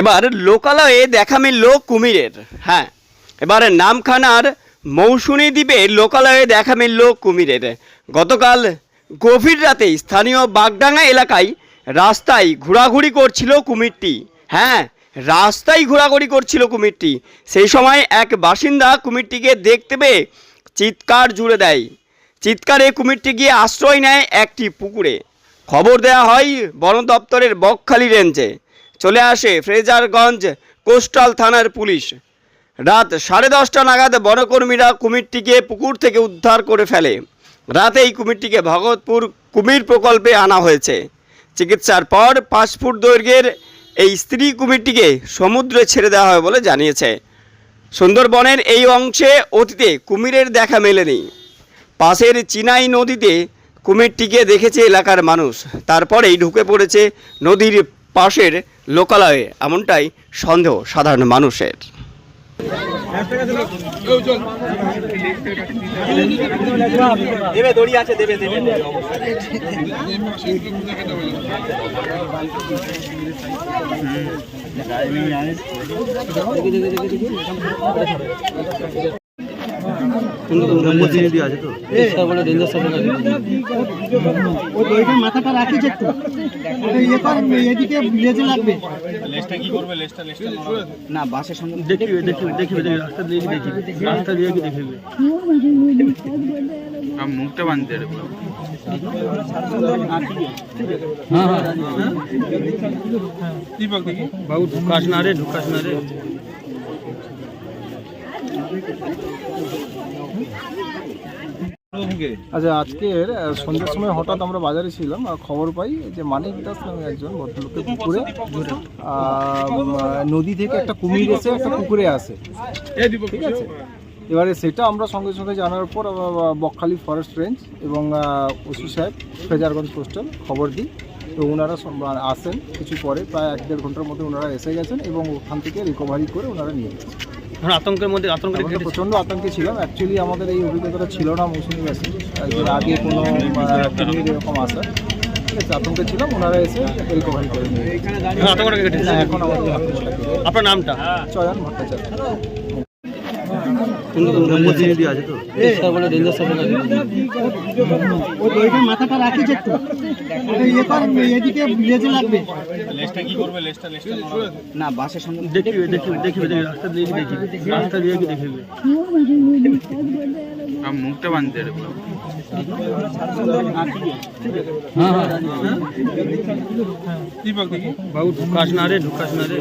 এবার লোকালয়ে দেখা মিলল কুমিরের হ্যাঁ। এবার নামখানার মৌসুমী দ্বীপে লোকালয়ে দেখা মিলল কুমিরের। গতকাল গভীর রাতে স্থানীয় বাগডাঙ্গা এলাকায় রাস্তায় ঘোরাঘুরি করছিল কুমিরটি হ্যাঁ রাস্তায় ঘোরাঘুরি করছিল কুমিরটি। সেই সময় এক বাসিন্দা কুমিরটিকে দেখতে পেয়ে চিৎকার জুড়ে দেয়। চিৎকারে কুমিরটি গিয়ে আশ্রয় নেয় একটি পুকুরে। খবর দেওয়া হয় বন দপ্তরের বকখালি রেঞ্জে চলে আসে ফ্রেজারগঞ্জ কোস্টাল থানার পুলিশ। রাত সাড়ে দশটা নাগাদ বনকর্মীরা কুমিরটিকে পুকুর থেকে উদ্ধার করে ফেলে। রাতে এই কুমিরটিকে ভগতপুর কুমির প্রকল্পে আনা হয়েছে। চিকিৎসার পর পাঁচ ফুট দৈর্ঘ্যের এই স্ত্রী কুমিরটিকে সমুদ্রে ছেড়ে দেওয়া হয় বলে জানিয়েছে। সুন্দরবনের এই অংশে অতীতে কুমিরের দেখা মেলেনি। পাশের চিনাই নদীতে কুমিরটিকে দেখেছে এলাকার মানুষ। তারপরেই ঢুকে পড়েছে নদীর পাশের লোকালয়ে এমনটাই সন্দেহ সাধারণ মানুষের। দেবে দড়ি আছে দেবে দেবে। মাথাটা রাখিস একটু এদিকে লেজে লাগবে না বাসের সঙ্গে দেখিবে দেখিবে দেখিবে রাস্তা দিয়ে দেখিবে রাস্তা দিয়ে দেখিবে মুখটা বাঁধতে বাবু ঢুকাস না রে ঢুকাস না রে। আচ্ছা আজকের সন্ধ্যের সময় হঠাৎ আমরা বাজারে ছিলাম, আর খবর পাই যে মানিক দাস নামে একজন ভদ্রলোকের পুকুরে নদী থেকে একটা কুমির এসে একটা পুকুরে আসে। ঠিক আছে? এবারে সেটা আমরা সঙ্গে সঙ্গে জানার পর বকখালি ফরেস্ট রেঞ্জ এবং ওসি সাহেব, ফেজারগঞ্জ কোস্টাল খবর দিই। তো ওনারা আসেন কিছু পরে, প্রায় এক দেড় ঘণ্টার মধ্যে ওনারা এসে গেছেন এবং ওখান থেকে রিকভারি করে ওনারা নিয়ে গেছেন। আতঙ্কের মধ্যে আতঙ্ক প্রচণ্ড আতঙ্কে ছিলাম। অ্যাকচুয়ালি আমাদের এই অভিজ্ঞতাটা ছিল না মৌসুমি ব্যাসে এর আগে কোনো এরকম আসা ঠিক আছে আতঙ্কে ছিলাম। ওনারা এসে রিকভারি করে নিয়ে এখন আমাদের। আপনার নামটা? চয়ন ভট্টাচার্য। প্রতিনিধি আছে তো? না বাসের সঙ্গে দেখিবে দেখিবে দেখিবে দেখিবে রাস্তা দিয়ে কি দেখিবে। রাস্তা দিয়ে কি দেখিবে। মুখটা বাঁধতে বাবু ঢুকাস না রে ঢুকাস না রে।